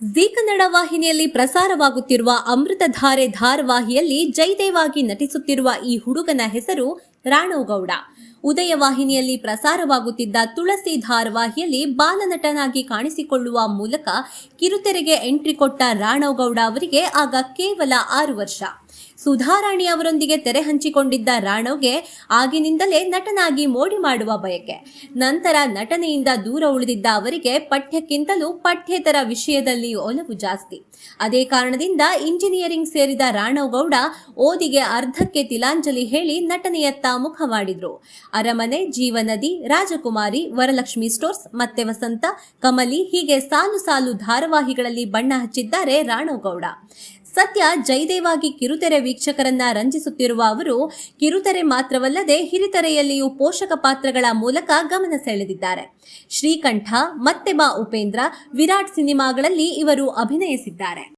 G Kannada ವಾಹಿನಿಯಲ್ಲಿ ಪ್ರಸಾರವಾಗುತ್ತಿರುವ ಅಮೃತಧಾರೆ ಧಾರವಾಹಿಯಲ್ಲಿ ಜೈದೇವಾಗಿ ನಟಿಸುತ್ತಿರುವ ಈ ಹುಡುಗನ ಹೆಸರು ರಾಣೋಗೌಡ. ಉದಯ ವಾಹಿನಿಯಲ್ಲಿ ಪ್ರಸಾರವಾಗುತ್ತಿದ್ದ ತುಳಸಿ ಧಾರವಾಹಿಯಲ್ಲಿ ಬಾಲನಟನಾಗಿ ಕಾಣಿಸಿಕೊಳ್ಳುವ ಮೂಲಕ ಕಿರುತೆರೆಗೆ ಎಂಟ್ರಿ ಕೊಟ್ಟ ರಾಣೋಗೌಡ ಅವರಿಗೆ ಆಗ ಕೇವಲ ಆರು ವರ್ಷ. ಸುಧಾರಾಣಿ ಅವರೊಂದಿಗೆ ತೆರೆ ಹಂಚಿಕೊಂಡಿದ್ದ ರಾಣವ್ಗೆ ಆಗಿನಿಂದಲೇ ನಟನಾಗಿ ಮೋಡಿ ಮಾಡುವ ಬಯಕೆ. ನಂತರ ನಟನೆಯಿಂದ ದೂರ ಉಳಿದಿದ್ದ ಅವರಿಗೆ ಪಠ್ಯಕ್ಕಿಂತಲೂ ಪಠ್ಯೇತರ ವಿಷಯದಲ್ಲಿ ಒಲವು ಜಾಸ್ತಿ. ಅದೇ ಕಾರಣದಿಂದ ಇಂಜಿನಿಯರಿಂಗ್ ಸೇರಿದ ರಾಣವ್ಗೌಡ ಓದಿಗೆ ಅರ್ಧಕ್ಕೆ ತಿಲಾಂಜಲಿ ಹೇಳಿ ನಟನೆಯತ್ತ ಮುಖ ಮಾಡಿದ್ರು. ಅರಮನೆ, ಜೀವನದಿ, ರಾಜಕುಮಾರಿ, ವರಲಕ್ಷ್ಮಿ ಸ್ಟೋರ್ಸ್, ಮತ್ತೆ ವಸಂತ, ಕಮಲಿ ಹೀಗೆ ಸಾಲು ಸಾಲು ಧಾರಾವಾಹಿಗಳಲ್ಲಿ ಬಣ್ಣ ಹಚ್ಚಿದ್ದಾರೆ ರಾಣವ್ಗೌಡ ಸದ್ಯ ಜಯದೇವಾಗಿ ಕಿರುತೆರೆ ವೀಕ್ಷಕರನ್ನ ರಂಜಿಸುತ್ತಿರುವ ಅವರು, ಕಿರುತೆರೆ ಮಾತ್ರವಲ್ಲದೆ ಹಿರಿತೆರೆಯಲ್ಲಿಯೂ ಪೋಷಕ ಪಾತ್ರಗಳ ಮೂಲಕ ಗಮನ ಸೆಳೆದಿದ್ದಾರೆ. ಶ್ರೀಕಂಠ, ಮತ್ತೆ ಬಾ ಉಪೇಂದ್ರ, ವಿರಾಟ್ ಸಿನಿಮಾಗಳಲ್ಲಿ ಇವರು ಅಭಿನಯಿಸಿದ್ದಾರೆ.